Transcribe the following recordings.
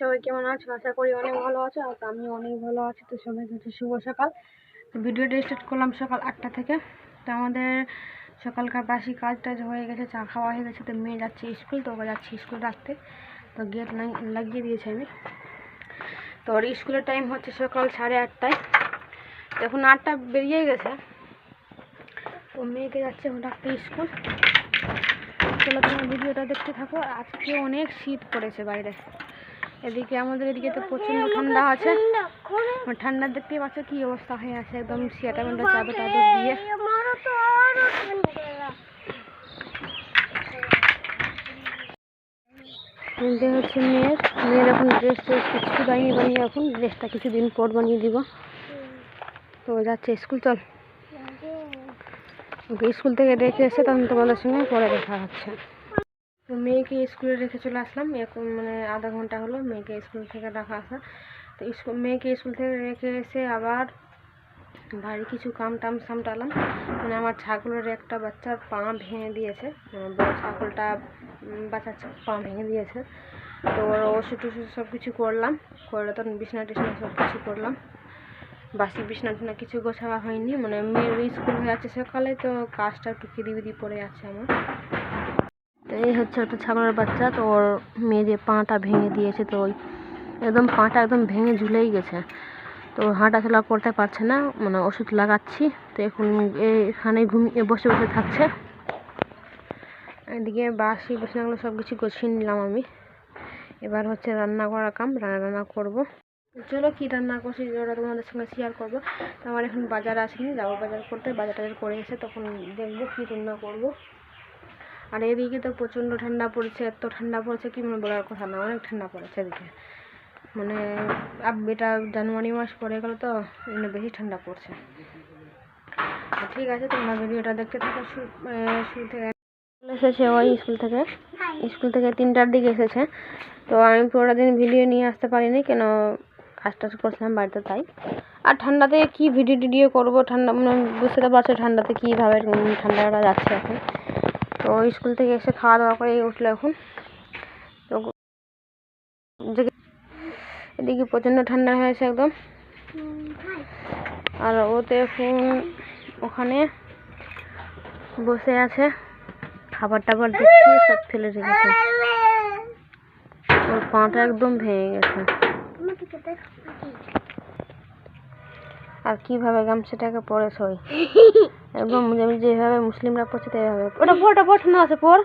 সবাই কেমন আছো? আশা করি অনেক ভালো আছো, আর আমি অনেক ভালো আছি। তো সবাই হচ্ছে শুভ সকাল। তো ভিডিওটা স্টার্ট করলাম সকাল আটটা থেকে। তো আমাদের সকালকার বাসি কাজ টাজ হয়ে গেছে, চা খাওয়া হয়ে গেছে। তো মেয়ে যাচ্ছে স্কুল, তো ওকে যাচ্ছি স্কুল রাখতে। তো গেট লাগিয়ে দিয়েছি আমি। তো ওর স্কুলের টাইম হচ্ছে সকাল সাড়ে আটটায়। তো এখন আটটা বেরিয়ে গেছে। তো মেয়েকে যাচ্ছে এখন রাখতে স্কুল। চলো তোমার ভিডিওটা দেখতে থাকো। আজকে অনেক শীত পড়েছে বাইরে। এদিকে আমাদের এদিকে তো প্রচণ্ড ঠান্ডা আছে। ঠান্ডা দেখতেই পাচ্ছ কি অবস্থা হয়ে আছে একদম সিয়াটা মেন্টা চাদর টাদর দিয়ে। এদিকে হচ্ছে মেয়ের। মেয়ের এখন ড্রেস ট্রেস কিছু বানিয়ে বানিয়ে এখন ড্রেসটা কিছুদিন পর বানিয়ে দিব। তো যাচ্ছে স্কুল চল। ওকে স্কুল থেকে রেখে এসে তখন তোমাদের সঙ্গে পরে দেখা হচ্ছে। তো মেয়েকে স্কুলে রেখে চলে আসলাম। এখন মানে আধা ঘণ্টা হলো মেয়েকে স্কুল থেকে রাখা আসা। তো স্কুল মেয়েকে স্কুল থেকে রেখে এসে আবার বাড়ি কিছু কাম টাম সামটালাম। মানে আমার ছাগলের একটা বাচ্চার পা ভেঙে দিয়েছে। মানে বড় ছাগলটা বাচ্চার পা ভেঙে দিয়েছে। তো ওর ওষুধ টষুধ সব কিছু করলাম। করে তখন বিছনা টিছনা সব কিছু করলাম। বাসি বিছনা টিছনা কিছু গোছাওয়া হয়নি। মানে মেয়ের স্কুল হয়ে আছে সকালে, তো কাজটা একটু খিদি বিদি পড়ে আছে আমার। এই হচ্ছে একটা ছাগলের বাচ্চা, তো ওর মেয়ে পাটা ভেঙে দিয়েছে, তো ওই একদম পাটা একদম ভেঙে ঝুলেই গেছে। তো হাঁটাচলা করতে পারছে না মানে ওষুধ লাগাচ্ছি, তো এখন এখানে ঘুমিয়ে বসে বসে থাকছে। এদিকে বাসি বিছানাগুলো সব কিছু গুছিয়ে নিলাম আমি। এবার হচ্ছে রান্না করার কাম, রান্না রান্না করব। চলো কি রান্না করছি ওটা তোমাদের সঙ্গে শেয়ার করব। আমার এখন বাজার আসেনি যাব বাজার করতে বাজার টাজার করে এসে তখন দেখব কী রান্না করব। আর এদিকে তো প্রচণ্ড ঠান্ডা পড়েছে, এত ঠান্ডা পড়েছে কি মানে বলার কথা না, অনেক ঠান্ডা পড়েছে এদিকে। মানে এটা জানুয়ারি মাস পড়ে গেল তো বেশি ঠান্ডা পড়ছে। ঠিক আছে, তোমরা ভিডিওটা দেখতে থাকো শুরু শুরু থেকে এসেছে ওই স্কুল থেকে। স্কুল থেকে তিনটার দিকে এসেছে। তো আমি পুরোটা দিন ভিডিও নিয়ে আসতে পারিনি, কেন কাজ টাজ করছিলাম বাড়িতে তাই। আর ঠান্ডাতে কি ভিডিও টিডিও করব, ঠান্ডা মানে বুঝতে তো পারছ ঠান্ডাতে কীভাবে ঠান্ডাটা যাচ্ছে এখন। তো স্কুল থেকে এসে খাওয়া দাওয়া করে উঠল এখন। তো এদিকে প্রচণ্ড ঠান্ডা হয়েছে একদম। আর ও তো এখন ওখানে বসে আছে খাবার টাবার দিচ্ছি, সব ফেলে রেখেছে। ওর পাটা একদম ভেঙে গেছে। আর কীভাবে গামছাটাকে পরেছে ওই? একদম যেভাবে মুসলিমরা পড়ছে তেভাবে ওটা পর ওটা পর ঠান্ডা আছে পর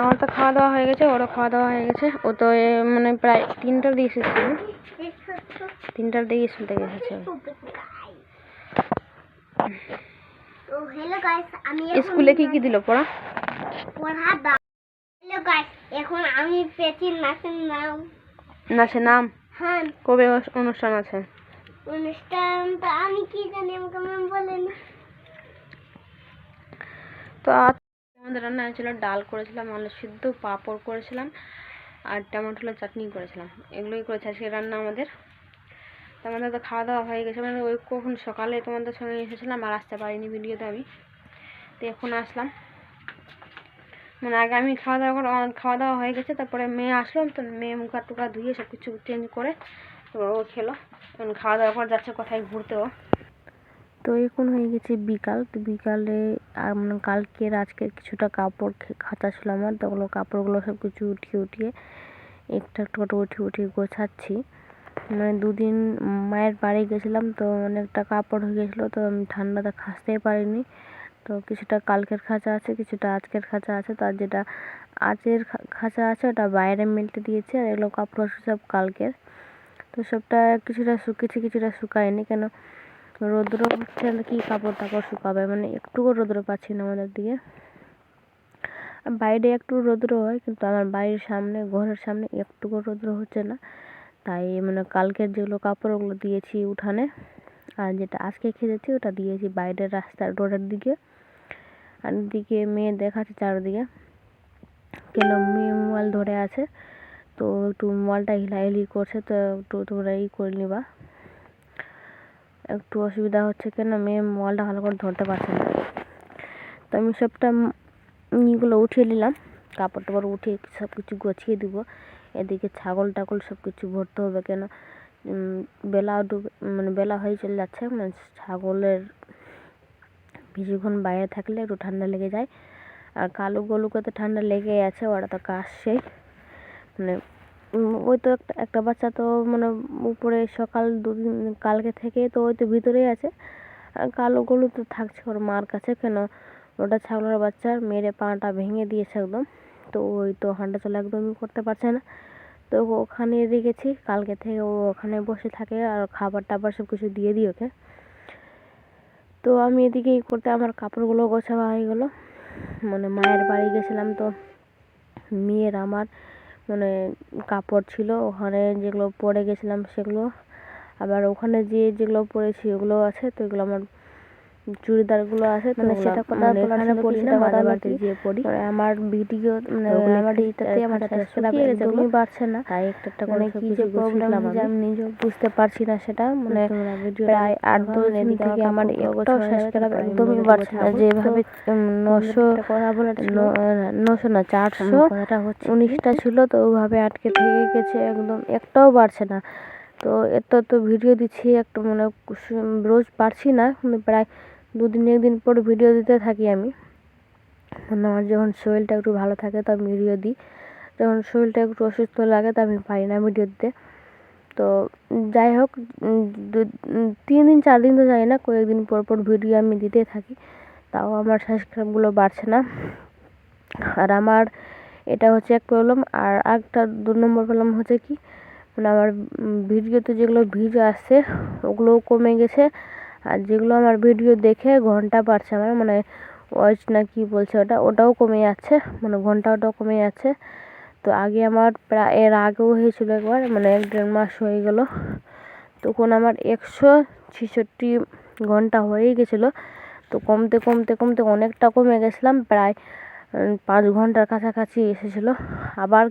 আমার তো খাওয়া দাওয়া হয়ে গেছে ওরও খাওয়া দাওয়া হয়ে গেছে। ও তো এ মানে প্রায় তিনটার দিকে এসেছিল তিনটার দিকে স্কুল থেকে এসেছে। স্কুলে কি কি দিল পড়া? এখন আমি পেয়েছি নাচের নাম। নাচে নাম? হ্যাঁ। কবে অনুষ্ঠান আছে? আমি কি জানি আমাদের রান্না হয়েছিল ডাল করেছিলাম, আলু সিদ্ধ, পাঁপড় করেছিলাম, আর টমেটোর চাটনি করেছিলাম। এগুলোই করেছে আজকে রান্না আমাদের। তো আমাদের তো খাওয়া দাওয়া হয়ে গেছে মানে ওই কখন সকালে তোমাদের সঙ্গে এসেছিলাম আর আসতে পারিনি ভিডিওতে আমি। তো এখন আসলাম। মানে আগে আমি খাওয়া দাওয়া করে খাওয়া দাওয়া হয়ে গেছে, তারপরে মেয়ে আসলাম তো মেয়ে মুখা টুকা ধুয়ে সব কিছু চেঞ্জ করে তারপর ও খেলো। এখন খাওয়া দাওয়া করে যাচ্ছে কোথায় ঘুরতে ও। তো এখন হয়ে গেছে বিকাল। তো বিকালে মানে কালকের, আজকের কিছুটা কাপড় খে- কাচা ছিল আমার। তো ওগুলো কাপড়গুলো সব কিছু উঠিয়ে উঠিয়ে একটা একটা করে উঠিয়ে উঠিয়ে গোছাচ্ছি। মানে দুদিন মায়ের বাড়ি গেছিলাম তো অনেকটা কাপড় হয়ে গেছিল তো আমি ঠান্ডাতে খাসতেই পারিনি। তো কিছুটা কালকের খাঁচা আছে, কিছুটা আজকের খাঁচা আছে। তার যেটা আজের খাঁচা আছে ওটা বাইরে মেলতে দিয়েছে আর এগুলো কাপড় সব কালকের। তো সবটা কিছুটা শুকিয়েছে কিছুটা শুকায়নি কেন? রৌদ্র হচ্ছে কি কাপড় টাপড় শুকাবে? মানে একটুকু রৌদ্র পাচ্ছি না আমাদের দিকে। বাইরে একটু রৌদ্র হয়, কিন্তু আমার বাড়ির সামনে, ঘরের সামনে একটুকু রৌদ্র হচ্ছে না। তাই মানে কালকের যেগুলো কাপড় ওগুলো দিয়েছি উঠানে, আর যেটা আজকে খেয়েছি ওটা দিয়েছি বাইরের রাস্তার রোডের দিকে। আর দিকে মেয়ে দেখাচ্ছে চারিদিকে। কেন মেয়ে মোবাইল ধরে আছে। তো একটু মোবাইলটা হিলাহিলি করছে, তো একটু তোমরা ই করে নিবা। একটু অসুবিধা হচ্ছে কেন? মেয়ে মলটা ভালো করে ধরতে পারছে না। তো আমি সবটা ইগুলো উঠিয়ে নিলাম। কাপড় টাপড় উঠিয়ে সব কিছু গুছিয়ে দিব। এদিকে ছাগল টাগল সব কিছু ভরতে হবে কেন? বেলা ডুবে মানে বেলা হয়ে চলে যাচ্ছে। মানে ছাগলের কিছুক্ষণ বাইরে থাকলে একটু ঠান্ডা লেগে যায়। আর কালু গলুকে তো ঠান্ডা লেগেই আছে, ওরা তো কাশছেই ওই তো একটা একটা বাচ্চা তো মানে উপরে সকাল দুদিন, কালকে থেকে তো ওই তো ভিতরেই আছে। কালো গলু তো থাকছে ওর মার কাছে কেন? ওটা ছাগলের বাচ্চার মেরে পাটা ভেঙে দিয়েছে একদম। তো ওই তো হাঁটা চলা একদমই করতে পারছে না। তো ওখানে রেখেছি, কালকে থেকে ও ওখানে বসে থাকে আর খাবার টাবার সব কিছু দিয়ে দিই ওকে। তো আমি এদিকে এই করতে, আমার কাপড়গুলো গোছানো হয়ে গেলো। মানে মায়ের বাড়ি গেছিলাম তো, মেয়ের আমার মানে কাপড় ছিল, ওখানে যেগুলো পরে গেছিলাম সেগুলো, আবার ওখানে যেয়ে যেগুলো পরেছি ওগুলো আছে, তো এগুলো আমার চুড়িদারগুলো আছে মানে সেটা কথা মানে এখানে না বাড়িতে গিয়ে মানে আমার ভিডিও মানে আমার একটু আমার একদমই বাড়ছে না। তাই একটা একটা মানে কি কিছু যে শিখলাম আমি নিজেও বুঝতে পারছি না সেটা। মানে ভিডিও প্রায় আট দশ দিন থেকে আমার একটাও সাবস্ক্রাইব একদমই বাড়ছে না। যেভাবে নশো কথা ছিল? নশো না চারশো উনিশটা ছিল তো ওইভাবে আটকে থেকে গেছে একদম একটাও বাড়ছে না। তো এত তো ভিডিও দিচ্ছি একটু মানে রোজ পারছি না প্রায় দুদিন একদিন পর ভিডিও দিতে থাকি আমি। মানে আমার যখন শরীরটা একটু ভালো থাকে তো আমি ভিডিও দিই। যখন শরীরটা একটু অসুস্থ লাগে তো আমি পারি না ভিডিও দিতে। তো যাই হোক তিন দিন, চার দিন তো যাই না কয়েকদিন পর পর ভিডিও আমি দিতে থাকি। তাও আমার সাবস্ক্রাইবগুলো বাড়ছে না। আর আমার এটা হচ্ছে এক প্রবলেম আর একটা দু নম্বর প্রবলেম হচ্ছে কি মানে আমার ভিডিওতে যেগুলো ভিউজ আসছে ওগুলোও কমে গেছে। আর যেগুলো আমার ভিডিও দেখে ঘণ্টা বাড়ছে আমার মানে ওয়াচ না কি বলছে ওটা, ওটাও কমে যাচ্ছে মানে ঘণ্টা ওটাও কমে যাচ্ছে। তো আগে আমার প্রায়, এর আগেও হয়েছিল একবার মানে এক দেড় মাস হয়ে গেল। তখন আমার একশো ছেষট্টি ঘণ্টা হয়েই গেছিল। তো কমতে কমতে কমতে অনেকটা কমে গেছিলাম, প্রায় পাঁচ ঘণ্টার কাছাকাছি এসেছিল। আবার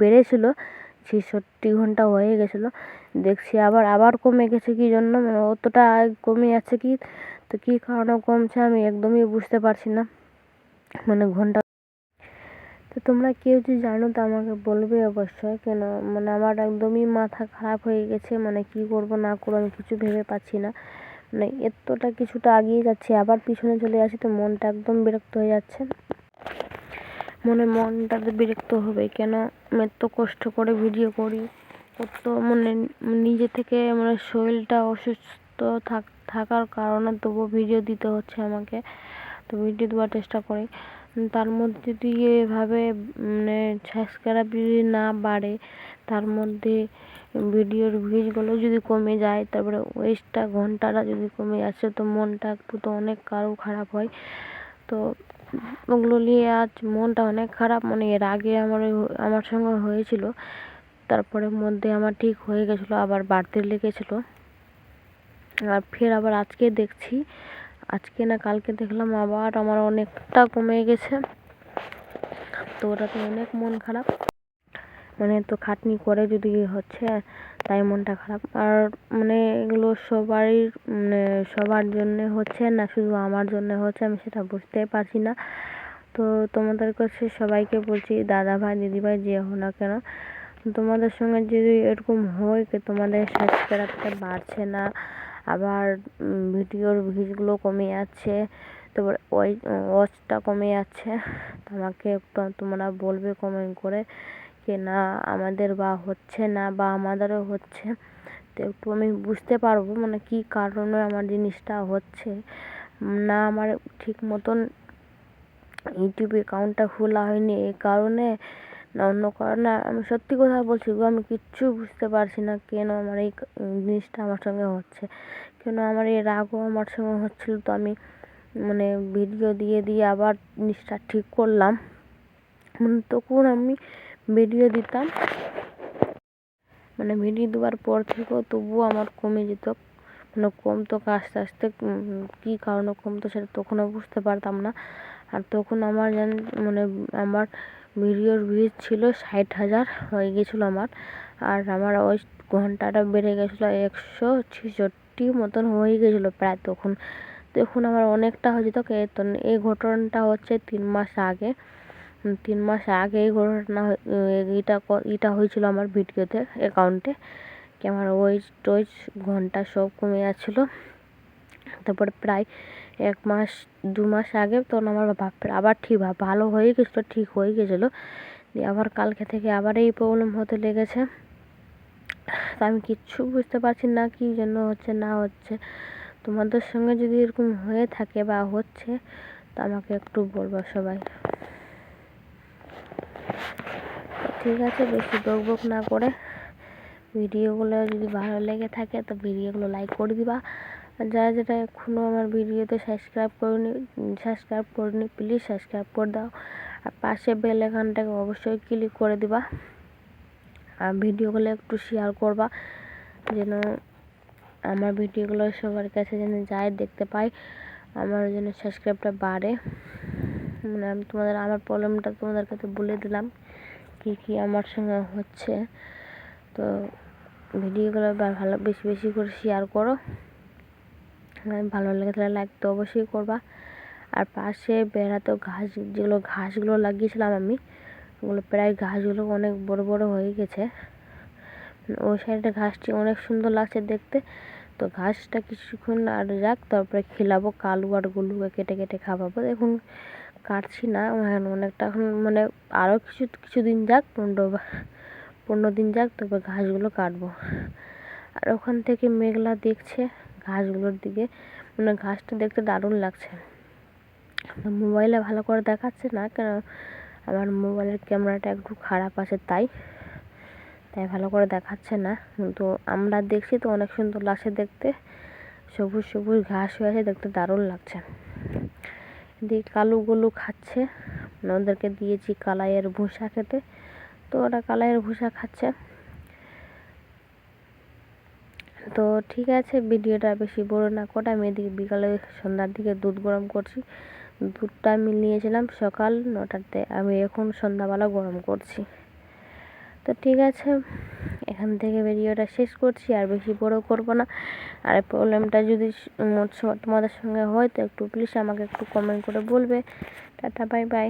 বেড়েছিল, ছেষট্টি ঘণ্টা হয়ে গেছিল। দেখছি আবার আবার কমে গেছে কি জন্য? মানে অতটা কমে যাচ্ছে কি? তো কী কারণে কমছে আমি একদমই বুঝতে পারছি না। মানে ঘণ্টা তো তোমরা কেউ যদি জানো তো আমাকে বলবে অবশ্যই। কেন? মানে আমার একদমই মাথা খারাপ হয়ে গেছে। মানে কি করব না করব আমি কিছু ভেবে পাচ্ছি না। মানে এতটা কিছুটা এগিয়ে যাচ্ছে, আবার পিছনে চলে যাচ্ছে তো মনটা একদম বিরক্ত হয়ে যাচ্ছে। মনে মনটা তো বিরক্ত হবে কেন? আমি এত কষ্ট করে ভিডিও করি। কত মানে নিজে থেকে মানে শরীরটা অসুস্থ থাক, থাকার কারণে তবুও ভিডিও দিতে হচ্ছে আমাকে। তো ভিডিও দেওয়ার চেষ্টা করি। তার মধ্যে যদি এভাবে মানে সাবস্ক্রাইব যদি না বাড়ে, তার মধ্যে ভিডিওর ভিউজগুলো যদি কমে যায়, তারপরে ওয়েস্টটা ঘন্টাটা যদি কমে যাচ্ছে তো মনটা একটু তো অনেক কারও খারাপ হয়। তো ওগুলো নিয়ে আজ মনটা অনেক খারাপ মানে এর আগে আমার আমার সঙ্গে হয়েছিল। তারপরে মধ্যে আমার ঠিক হয়ে গেছিল, আবার বাড়তে লেগেছিলো। আর ফের আবার আজকে দেখছি, আজকে না কালকে দেখলাম আবার আমার অনেকটা কমে গেছে। তো ওটাতে অনেক মন খারাপ। মানে তো খাটনি করে যদি হচ্ছে, তাই মনটা খারাপ। আর মানে এগুলো সবারই মানে সবার জন্য হচ্ছে না, শুধু আমার জন্য হচ্ছে, আমি সেটা বুঝতে পারছি না। তো তোমাদের কাছে সবাইকে বলছি, দাদা ভাই দিদি ভাই যে হো না কেন তোমাদের সঙ্গে যদি এরকম হয় কি তোমাদের সাবস্ক্রাইবটা বাড়ছে না, আবার ভিডিওর ভিউজগুলো কমে যাচ্ছে, তারপর ওই ওয়াচটা কমে যাচ্ছে আমাকে একটু তোমরা বলবে কমেন্ট করে যে না আমাদের বা হচ্ছে না বা আমাদেরও হচ্ছে। তো একটু আমি বুঝতে পারব মানে কী কারণে আমার জিনিসটা হচ্ছে। না আমার ঠিক মতন ইউটিউব অ্যাকাউন্টটা খোলা হয়নি, এই কারণে না, অন্য কারণে আমি সত্যি কথা বলছি গো, আমি কিচ্ছু বুঝতে পারছি না কেন আমার এই জিনিসটা আমার সঙ্গে হচ্ছে। কেন আমার এর আগেও আমার সঙ্গে হচ্ছিল তো আমি মানে ভিডিও দিয়ে দিয়ে আবার জিনিসটা ঠিক করলাম। মানে তখন আমি ভিডিও দিতাম। মানে ভিডিও দেওয়ার পর থেকেও তবুও আমার কমে যেত। মানে কমতো আস্তে আস্তে কী কারণে কমতো সেটা তখনও বুঝতে পারতাম না। আর তখন আমার জান মানে আমার ভিডিওর ভিউজ ছিল ষাট হাজার, হয়ে গেছিল আমার। আর আমার ওই ঘন্টাটা বেড়ে গেছিল একশো ছেষট্টি মতন হয়ে গেছিল প্রায় তখন। তখন আমার অনেকটা হয়ে যেত এই ঘটনাটা হচ্ছে তিন মাস আগে। তিন মাস আগে এই ঘটনা এটা এটা হয়েছিল আমার ভিডিওতে অ্যাকাউন্টে কি আমার ওই টোয়েজ ঘণ্টা সব কমে যাচ্ছিল। তারপরে প্রায় এক মাস, দু মাস আগে তখন আমার বাপ আবার ঠিক ভালো হয়ে গেছিল, ঠিক হয়ে গেছিল। দিয়ে আবার কালকে থেকে আবার এই প্রবলেম হতে লেগেছে। তা আমি কিচ্ছু বুঝতে পারছি না কি জন্য হচ্ছে, না হচ্ছে। তোমাদের সঙ্গে যদি এরকম হয়ে থাকে বা হচ্ছে, তা আমাকে একটু বলব সবাই। ঠিক আছে, বেশি বক বক না করে। ভিডিওগুলো যদি ভালো লেগে থাকে, তো ভিডিওগুলো লাইক করে দিবা। আর যারা যারা এখনও আমার ভিডিওতে সাবস্ক্রাইব করনি সাবস্ক্রাইব করনি প্লিজ সাবস্ক্রাইব করে দাও। আর পাশে বেল আইকনটাকে অবশ্যই ক্লিক করে দিবা। আর ভিডিওগুলো একটু শেয়ার করবা, যেন আমার ভিডিওগুলো সবার কাছে যেন যায়, দেখতে পাই, আমার যেন সাবস্ক্রাইবটা বাড়ে। মানে আমি তোমাদের, আমার প্রবলেমটা তোমাদের কাছে বলে দিলাম, কি কি আমার সঙ্গে হচ্ছে। তো ভিডিওগুলো ভালো, বেশি বেশি করে শেয়ার করো। ভালো লেগে তাহলে লাইক তো অবশ্যই করবা। আর পাশে বেড়াতেও ঘাস, যেগুলো ঘাসগুলো লাগিয়েছিলাম আমি, ওগুলো প্রায় ঘাসগুলো অনেক বড় বড় হয়ে গেছে। ওই সাইডে ঘাসটি অনেক সুন্দর লাগছে দেখতে। তো ঘাসটা কিছুক্ষণ আর যাক, তারপরে খিলাবো, কালু আর গুলুকে কেটে কেটে খাওয়াবো। এখন কাটছি না অনেকটা এখন মানে আরও কিছু, কিছুদিন যাক, পনেরো পনেরো দিন যাক, তারপর ঘাসগুলো কাটবো। আর ওখান থেকে মেঘলা দেখছে। ঘাসগুলোর দিকে। মানে ঘাসটা দেখতে দারুণ লাগছে। মোবাইলে ভালো করে দেখাচ্ছে না, কেন আমার মোবাইলের ক্যামেরাটা একটু খারাপ আছে তাই। তাই ভালো করে দেখাচ্ছে না। কিন্তু আমরা দেখছি তো অনেক সুন্দর লাগছে দেখতে। সবুজ সবুজ ঘাস হয়ে আছে, দেখতে দারুণ লাগছে। দিয়ে কালু গলু খাচ্ছে। মানে ওদেরকে দিয়েছি কালাইয়ের ভুষা খেতে। তো ওরা কালাইয়ের ভুষা খাচ্ছে। তো ঠিক আছে, ভিডিওটা বেশি বড় না করে আমি এদিকে বিকালে সন্ধ্যার দিকে দুধ গরম করছি। দুধটা আমি নিয়েছিলাম সকাল নটাতে, আমি এখন সন্ধ্যাবেলা গরম করছি। তো ঠিক আছে, এখান থেকে ভিডিওটা শেষ করছি, আর বেশি বড় করব না। আর প্রবলেমটা যদি তোমাদের সঙ্গে হয় তো একটু প্লিজ আমাকে একটু কমেন্ট করে বলবে। Tata bye bye